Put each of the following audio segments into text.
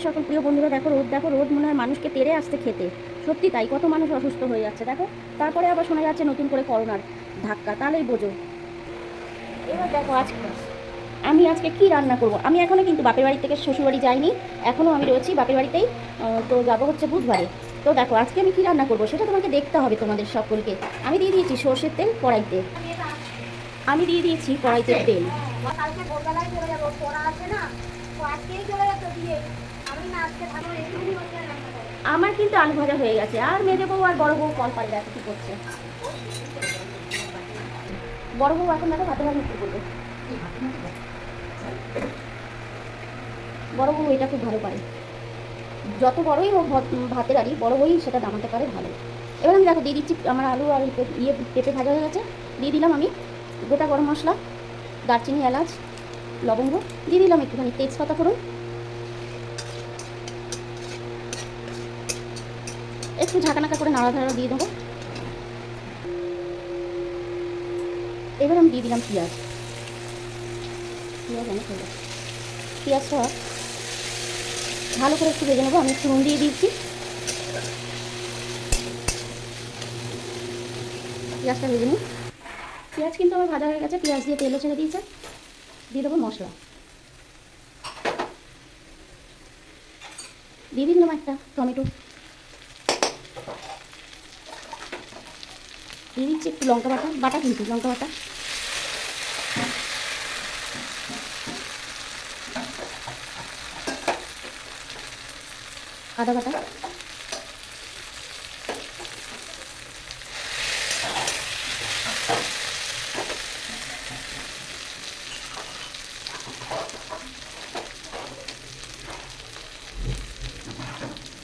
নমস্কার সকল প্রিয় বন্ধুরা দেখো রোদ দেখো রোদ মনে হয় মানুষকে তেড়ে আসতে খেতে। সত্যি তাই কত মানুষ অসুস্থ হয়ে যাচ্ছে দেখো। তারপরে আবার শোনা যাচ্ছে নতুন করে করোনার ধাক্কা তাহলেই বোঝো। এবার দেখো আজকে আমি আজকে কি রান্না করব? আমি এখনও কিন্তু বাপের বাড়ি থেকে শ্বশুরবাড়ি যাইনি এখনও আমি রয়েছি বাপের বাড়িতেই তো যাব হচ্ছে বুধবারে। তো দেখো আজকে আমি কি রান্না করব সেটা তোমাকে দেখতে হবে তোমাদের সকলকে। আমি দিয়ে দিয়েছি সর্ষের তেল কড়াইতে। আমি দিয়ে দিয়েছি কড়াইতে তেল। কালকে ভোরবেলায় চলে যাব পড়া আছে না? আজকেই চলে দিয়ে আমার কিন্তু আলু ভাজা হয়ে গেছে। আর মেজে বউ আর বড় বউ কল দেখো কি করছে? বড় বউ এখন দেখো ভাতে ভাতে করবে। বড় বউ এটা খুব ভালো পারে। যত বড়ই হোক ভত- ভাতের আড়ি, বড় বউই সেটা দামাতে পারে ভালো। এবার আমি দেখো, দিয়ে দিচ্ছি আমার আলু আর ইয়ে পেঁপে ভাজা হয়ে গেছে। দিয়ে দিলাম আমি গোটা গরম মশলা, দারচিনি, এলাচ, লবঙ্গ। দিয়ে দিলাম একটুখানি তেজপাতা ফোড়ন। একটু ঝাঁকানাকা করে নাড়াধাড়া দিয়ে দেবো। এবার আমি দিয়ে দিলাম পেঁয়াজ। পেঁয়াজ অনেক গেছে। পেঁয়াজটা ভালো করে একটু ভেজে নেব। আমি একটু দিয়ে দিচ্ছি পেঁয়াজটা ভেজে নিই। পেঁয়াজ কিন্তু আমার ভাজা হয়ে গেছে। পেঁয়াজ দিয়ে তেলও ছেড়ে দিয়েছে। দিয়ে দেবো মশলা। দিয়ে দিলাম একটা টমেটো। দিয়ে দিচ্ছি একটু লঙ্কা বাটা বাটা কিন্তু লঙ্কা বাটা। আদা বাটা।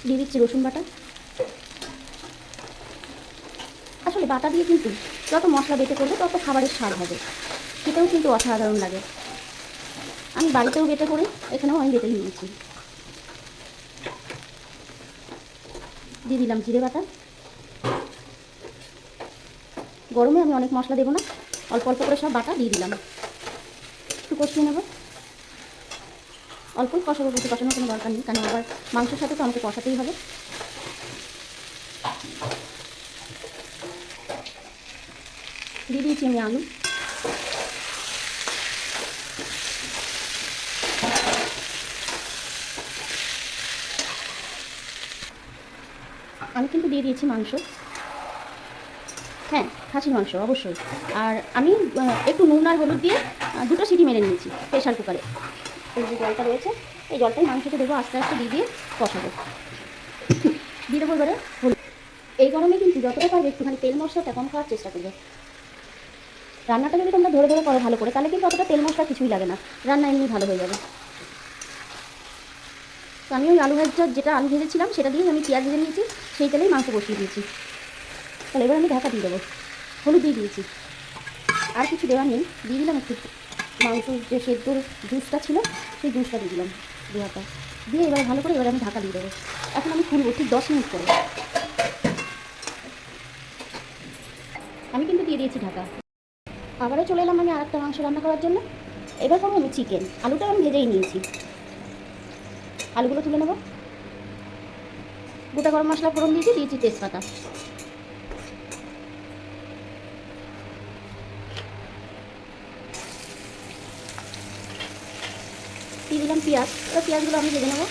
দিয়ে দিচ্ছি রসুন বাটা। আসলে বাটা দিয়ে কিন্তু যত মশলা বেটে করবে তত খাবারের স্বাদ হবে। সেটাও কিন্তু অসাধারণ লাগে। আমি বাড়িতেও বেটে করি এখানেও আমি বেটে নিয়েছি। দিয়ে দিলাম জিরে বাটা। গরমে আমি অনেক মশলা দেবো না, অল্প অল্প করে সব বাটা দিয়ে দিলাম। একটু কষিয়ে নেব। অল্প কষাবো বেশি কষানোর কোনো দরকার নেই কারণ আবার মাংসের সাথে তো আমাকে কষাতেই হবে। দিয়ে দিয়েছি আমি আলু আমি কিন্তু দিয়ে দিয়েছি মাংস। হ্যাঁ খাসির মাংস, অবশ্যই। আর আমি একটু নুন আর হলুদ দিয়ে দুটো সিটি মেরে নিয়েছি প্রেশার কুকারে। এই যে জলটা রয়েছে, এই জলটাই মাংসতে দেবো, আস্তে আস্তে দিয়ে দিয়ে কষাবো। দিয়ে দেবো এবারে হলুদ। এই গরমে কিন্তু যতটা পারবে একটুখানি তেল মশলাটা কম খাওয়ার চেষ্টা করবে। রান্নাটা যদি তোমরা ধরে ধরে করো ভালো করে, তাহলে কিন্তু অতটা তেল মশলা কিছুই লাগে না। রান্না এমনি ভালো হয়ে যাবে। তো আমি ওই আলু ভাজটা যেটা আলু ভেজেছিলাম, সেটা দিয়ে আমি পেঁয়াজ ভেজে নিয়েছি, সেই তেলেই মাংস বসিয়ে দিয়েছি। তাহলে এবার আমি ঢাকা দিয়ে দেবো। হলুদ দিয়ে দিয়েছি। আর কিছু দেওয়ার নেই। দিয়ে দিলাম একটু মাংস, যে সেদ্ধর জুসটা ছিল, সেই জুসটা দিয়ে দিলাম দেওয়াটা দিয়ে এবার ভালো করে এবার আমি ঢাকা দিয়ে দেবো। এখন আমি খুলবো ঠিক দশ মিনিট করে আমি কিন্তু দিয়ে দিয়েছি ঢাকা। আবারও চলে এলাম আমি আরেকটা মাংস রান্না করার জন্য। এবার করব আমি চিকেন আলুটা আমি ভেজেই নিয়েছি। আলুগুলো তুলে নেব। গোটা গরম মশলা ফোড়ন দিয়েছি দিয়েছি তেজপাতা। দিয়ে দিলাম পেঁয়াজ। এবার পেঁয়াজগুলো আমি ভেজে নেব।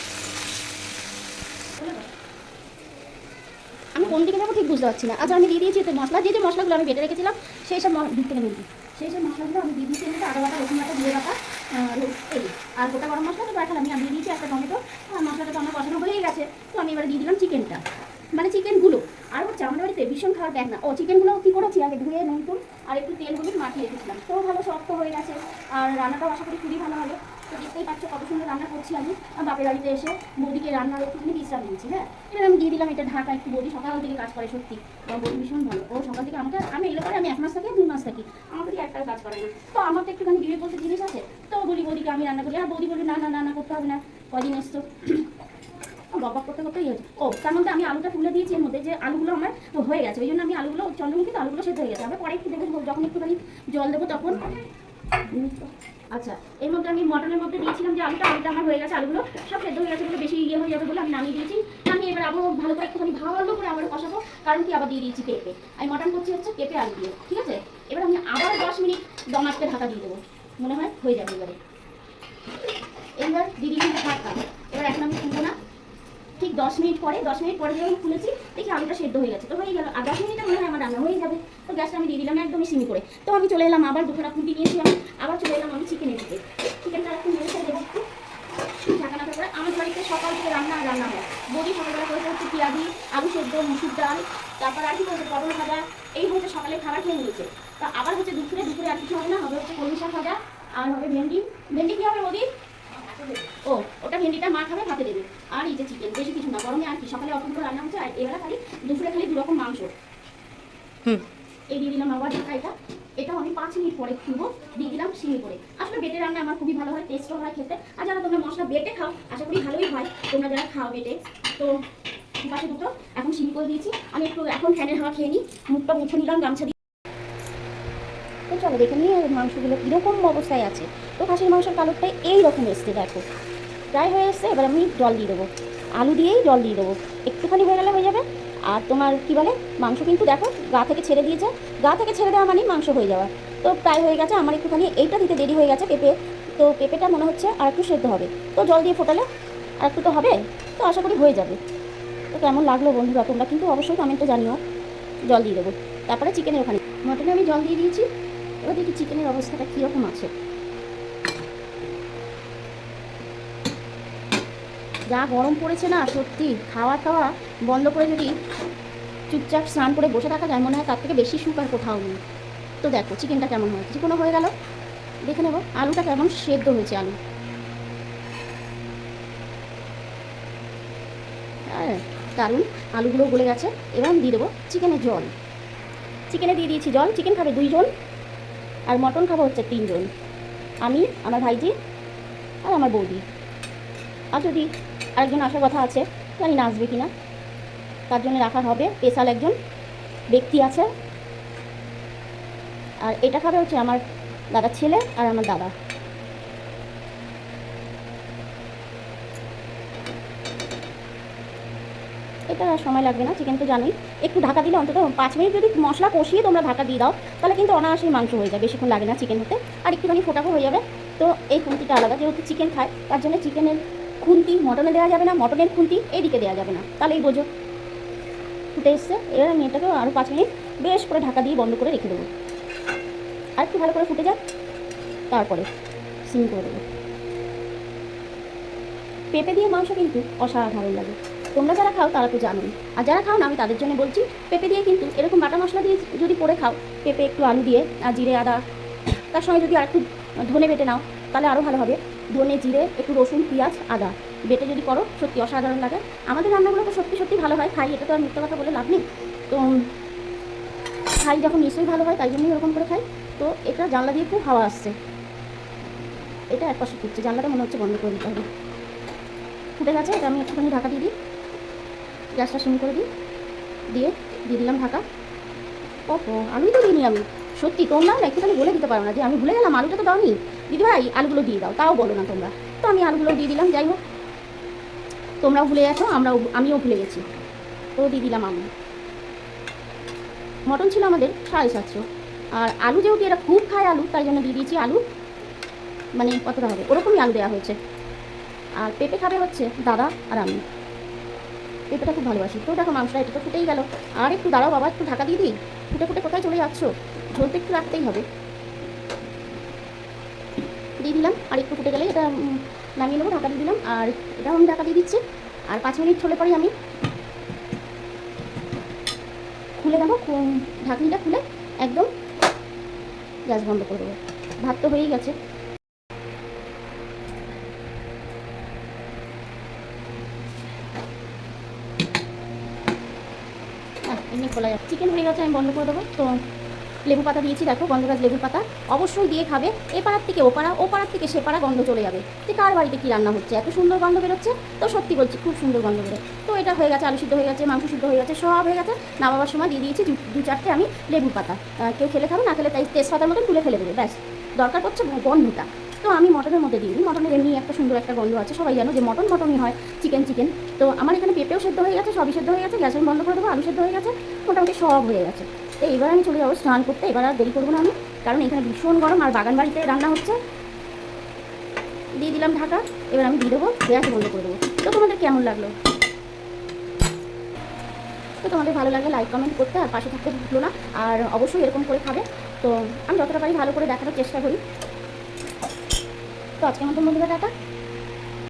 কোন দিকে যাব ঠিক বুঝতে পারছি না। আচ্ছা আমি দিয়ে দিয়েছি এতে মশলা। যে যে মশলাগুলো আমি বেটে রেখেছিলাম সেই সব দিক থেকে বলছি সেই সব মশলাগুলো আমি দিয়ে দিয়েছি আদা বাটা রসুন বাটা দিয়ে আহ, এই আর গোটা গরম মশলা তো দেখালাম আমি দিয়ে দিয়েছি একটা টমেটো। আর মশলাটা তো আমার কষানো হয়েই গেছে তো আমি এবার দিয়ে দিলাম চিকেনটা। মানে চিকেনগুলো। আর হচ্ছে আমাদের বাড়িতে ভীষণ খাওয়ার দেখ না। ও চিকেনগুলো কী করেছি? আগে ধুয়ে নুন আর একটু তেল হলুদ মাখিয়ে রেখেছিলাম। তো ভালো শক্ত হয়ে গেছে। আর রান্নাটাও আশা করি খুবই ভালো হবে। তো দেখতেই পাচ্ছ কত সুন্দর রান্না করছি আমি। বাপের বাড়িতে এসে বৌদিকে রান্নার একটুখানি বিশ্রাম দিয়েছি হ্যাঁ? এবার আমি দিয়ে দিলাম এটা ঢাকা একটু বৌদি সকাল থেকে কাজ করে সত্যি। আমার বৌদি ভীষণ ভালো। ও সকাল থেকে আমাকে আমি এলে পরে আমি এক মাস থাকি, দুই মাস থাকি। আমাকে দিয়ে একটাও কাজ করে না। তো আমার তো একটুখানি বিয়ে বলতে জিনিস আছে। তো বলি, বৌদিকে আমি রান্না করি। আর বৌদি বলি, না না রান্না করতে হবে না। কদিন এসছো? বকবক করতে করতে ইয়ে হচ্ছে। ও, তার মধ্যে আমি আলুটা তুলে দিয়েছি এর মধ্যে যে আলুগুলো আমার হয়ে গেছে। ওই জন্য আমি আলুগুলো, চন্দ্রমুখী আলুগুলো সেদ্ধ হয়ে গেছে। আমি পরে একটু দেখব যখন একটুখানি জল দেবো তখন আচ্ছা এর মধ্যে আমি মটনের মধ্যে দিয়েছিলাম যে আলুটা আলুটা আমার হয়ে গেছে, আলুগুলো সব সেদ্ধ হয়ে গেছে বলে বেশি ইয়ে হয়ে যাবে বলে আমি নামিয়ে দিয়েছি। নামিয়ে এবার আবার ভালো করে একটুখানি ভালো করে আবার কষাবো, কারণ কি আবার দিয়ে দিয়েছি পেঁপে। আমি মটন করছি হচ্ছে পেঁপে আলু দিয়ে, ঠিক আছে? এবার আমি আবার দশ মিনিট দম আটকে ঢাকা দিয়ে দেবো। মনে হয় হয়ে যাবে এবারে। এবার দিদি কিন্তু ঢাকা এবার এখন আমি খুলবো না ঠিক দশ মিনিট পরে, দশ মিনিট পরে যখন খুলেছি, দেখি আলুটা সেদ্ধ হয়ে গেছে। তো হয়ে গেল। আর দশ মিনিটে মনে হয় আমার রান্না হয়ে যাবে। তো গ্যাসটা আমি দিয়ে দিলাম একদমই সিমি করে। তো আমি চলে এলাম আবার দুখানা খুঁটি নিয়েছি আমি আবার চলে এলাম আমি চিকেনের দিকে। চিকেনটা একটু নেড়ে ছেড়ে দেবো একটু ঢাকা না করে আমার বাড়িতে সকাল থেকে রান্না রান্না হয়। বডি সকালবেলা করে হচ্ছে পেঁয়াজি, আলু সেদ্ধ, মুসুর ডাল, তারপর আর কি বলছে পটল ভাজা, এই হচ্ছে সকালে খাবার খেয়ে নিয়েছে। তা আবার হচ্ছে দুপুরে দুপুরে আর কিছু হবে না, হবে হচ্ছে কলমি শাক ভাজা, আর হবে ভেন্ডি। ভেন্ডি কি হবে মোদি ও ওটা ভেন্ডিটা মা খাবে ভাতে দেবে। আর এই যে চিকেন বেশি কিছু না গরমে আর কি সকালে অল্প রান্না হচ্ছে আর এবেলা খালি দুপুরে খালি দু রকম মাংস। হুম। এই দিয়ে দিলাম আবার ঢাকা এটা। এটাও আমি পাঁচ মিনিট পরে খুলবো দিয়ে দিলাম সিমি করে। আসলে বেটে রান্না আমার খুবই ভালো হয় টেস্টও হয় খেতে। আর যারা তোমরা মশলা বেটে খাও আশা করি ভালোই হয় তোমরা যারা খাও বেটে। তো পাশে দুটো এখন সিমি করে দিয়েছি। আমি একটু এখন ফ্যানের হাওয়া খেয়ে নিই মুখটা মুছে নিলাম গামছা চলো দেখে নিয়ে মাংসগুলো কীরকম অবস্থায় আছে? তো খাসির মাংসের কালারটা এই রকম এসছে, দেখো। প্রায় হয়ে এসছে, এবার আমি জল দিয়ে দেবো। আলু দিয়েই জল দিয়ে দেবো। একটুখানি হয়ে গেলে হয়ে যাবে। আর তোমার কি বলে, মাংস কিন্তু দেখো, গা থেকে ছেড়ে দিয়েছে। গা থেকে ছেড়ে দেওয়া মানেই মাংস হয়ে যাওয়া। তো প্রায় হয়ে গেছে, আমার একটুখানি এইটা দিতে দেরি হয়ে গেছে পেঁপে। তো পেঁপেটা মনে হচ্ছে আর একটু সেদ্ধ হবে। তো জল দিয়ে ফোটালে আর একটু তো হবে, তো আশা করি হয়ে যাবে। তো কেমন লাগল বন্ধুরা? তোমরা কিন্তু অবশ্যই কমেন্টে জানিও। জল দিয়ে দেবো। তারপরে চিকেনের ওখানে। মটনে আমি জল দিয়ে দিয়েছি। এবার দেখি চিকেনের অবস্থাটা কীরকম আছে? যা গরম পড়েছে না, সত্যি। খাওয়া খাওয়া বন্ধ করে যদি চুপচাপ স্নান করে বসে থাকা যায়, মনে হয় তার থেকে বেশি সুখ আর কোথাও নেই। তো দেখো, চিকেনটা কেমন হয়েছে? চিকেনও হয়ে গেল। দেখে নেব, আলুটা কেমন? সেদ্ধ হয়েছে আলু। দারুণ। আলুগুলো গলে গেছে। আমি দিয়ে দেবো চিকেনের জল। চিকেনে দিয়ে দিয়েছি জল। চিকেন খাবে দুইজন। আর মটন খাব হচ্ছে তিনজন। আমি, আমার ভাইজি আর আমার বৌদি। আর যদি আরেকজন আসার কথা আছে, জানি না আসবে কিনা। তার জন্য রাখা হবে স্পেশাল একজন ব্যক্তি আছে। আর এটা খাবে হচ্ছে আমার দাদার ছেলে আর আমার দাদা। এটা সময় লাগবে না চিকেন তো জানোই। একটু ঢাকা দিলে অন্তত পাঁচ মিনিট যদি মশলা কষিয়ে তোমরা ঢাকা দিয়ে দাও, তাহলে কিন্তু অনায়াসেই মাংস হয়ে যায়, বেশিক্ষণ লাগে না চিকেন হতে। আর একটুখানি ফোটাকো হয়ে যাবে। তো এই খুন্তিটা আলাদা, যেহেতু চিকেন খায়, তার জন্য চিকেনের খুন্তি মটনে দেওয়া যাবে না, মটনের খুন্তি এদিকে দেওয়া যাবে না। তাহলেই বোঝো। ফুটে এসছে। এবার আমি এটাকে আরও পাঁচ মিনিট বেশ করে ঢাকা দিয়ে বন্ধ করে রেখে দেবো। আর একটু ভালো করে ফুটে যাক, তারপরে সিম করে দেবো। পেঁপে দিয়ে মাংস কিন্তু অসাধারণ লাগে। তোমরা যারা খাও তারা তো জানোই। আর যারা খাও না, আমি তাদের জন্য বলছি, পেঁপে দিয়ে কিন্তু এরকম বাটা মশলা দিয়ে যদি করে খাও, পেঁপে, একটু আলু দিয়ে, আর জিরে, আদা, তার সঙ্গে যদি আর একটু ধনে বেটে নাও, তাহলে আরও ভালো হবে। ধনে, জিরে, একটু রসুন, পেঁয়াজ, আদা বেটে যদি করো, সত্যি অসাধারণ লাগে। আমাদের রান্নাগুলো তো সত্যি সত্যি ভালো হয়, খাই, এটা তো আর মিথ্যে কথা বলে লাভ নেই। তো খাই যখন নিশ্চয়ই ভালো হয়, তাই জন্যই ওরকম করে খাই। তো এটা জানলা দিয়ে খুব হাওয়া আসছে। এটা এক পাশে ফুটছে জানলাটা মনে হচ্ছে বন্ধ করে দিতে হবে। ফুটে গেছে, এটা আমি একটুখানি ঢাকা দিয়ে দিই। গ্যাসটা সিম করে দিই। দিয়ে দিয়ে দিলাম ঢাকা। ওহো, আলুই তো দিইনি আমি। সত্যি তোমরা না একটুখানি বলে দিতে পারো না যে আমি ভুলে গেলাম আলুটা তো দাওনি। দিদি ভাই, আলুগুলো দিয়ে দাও, তাও বলো না তোমরা। তো আমি আলুগুলো দিয়ে দিলাম, যাই হোক। তোমরাও ভুলে গেছো, আমরাও আমিও ভুলে গেছি। তো দিয়ে দিলাম আমি। মটন ছিল আমাদের সাড়ে সাতশো। আর আলু যেহেতু এরা খুব খায় আলু, তাই জন্য দিয়ে দিয়েছি আলু। মানে কতটা হবে? ওরকমই আলু দেওয়া হয়েছে। আর পেঁপে খাবে হচ্ছে দাদা আর আমি। পেঁপেটা খুব ভালোবাসি। তো দেখো মাংসটা এটা তো ফুটেই গেল। আর একটু দাঁড়াও বাবা, একটু ঢাকা দিয়ে দিই। ফুটে ফুটে কোথায় চলে যাচ্ছ? ঝোল তো একটু রাখতেই হবে। দিয়ে দিলাম, আর একটু ফুটে গেলে এটা নামিয়ে নেব, ঢাকা দিয়ে দিলাম। আর এটাও আমি ঢাকা দিয়ে দিচ্ছি। আর পাঁচ মিনিট চলে পরেই আমি খুলে দেবো ঢাকনিটা খুলে একদম গ্যাস বন্ধ করে দেবো। ভাত তো হয়েই গেছে। এমনি খোলা যাচ্ছে চিকেন হয়ে গেছে, আমি বন্ধ করে দেবো। তো লেবু পাতা দিয়েছি, দেখো গন্ধ গন্ধরাজ লেবু পাতা। অবশ্যই দিয়ে খাবে। এ পাড়ার থেকে ও পাড়া, ও পাড়ার থেকে সে পাড়া গন্ধ চলে যাবে। যে কার বাড়িতে কী রান্না হচ্ছে? এত সুন্দর গন্ধ বেরোচ্ছে। তো সত্যি বলছি, খুব সুন্দর গন্ধ বেরোয় তো এটা হয়ে গেছে, আলু সিদ্ধ হয়ে গেছে, মাংস সিদ্ধ হয়ে গেছে, সব হয়ে গেছে। নামাবার সময় দিয়ে দিয়েছি দু চারটে আমি লেবু পাতা। কেউ খেলে খাবে, না খেলে তাই তেজপাতার মতন তুলে ফেলে দেবে, ব্যাস। দরকার পড়ছে গন্ধটা। তো আমি মটনের মধ্যে দিই। মটনের এমনি একটা সুন্দর একটা গন্ধ আছে, সবাই জানো যে মটন মটনই হয়, চিকেন চিকেন। তো আমার এখানে পেঁপেও সেদ্ধ হয়ে গেছে, সবই সেদ্ধ হয়ে গেছে, গ্যাসের বন্ধ করে দেবো, আলু সেদ্ধ হয়ে গেছে, মোটামুটি সব হয়ে গেছে। তো এবার আমি চলে যাব স্নান করতে, এবার আর দেরি করব না আমি, কারণ এখানে ভীষণ গরম আর বাগান বাড়িতে রান্না হচ্ছে। দিয়ে দিলাম ঢাকা, এবার আমি দিয়ে দেবো, গ্যাস বন্ধ করে দেবো। তো তোমাদের কেমন লাগল? তো তোমাদের ভালো লাগে লাইক কমেন্ট করতে আর পাশে থাকতে ভুলো না, আর অবশ্যই এরকম করে খাবে। তো আমি যতটা পারি ভালো করে দেখানোর চেষ্টা করি। তো আজকের মতো বন্ধুরা টাটা।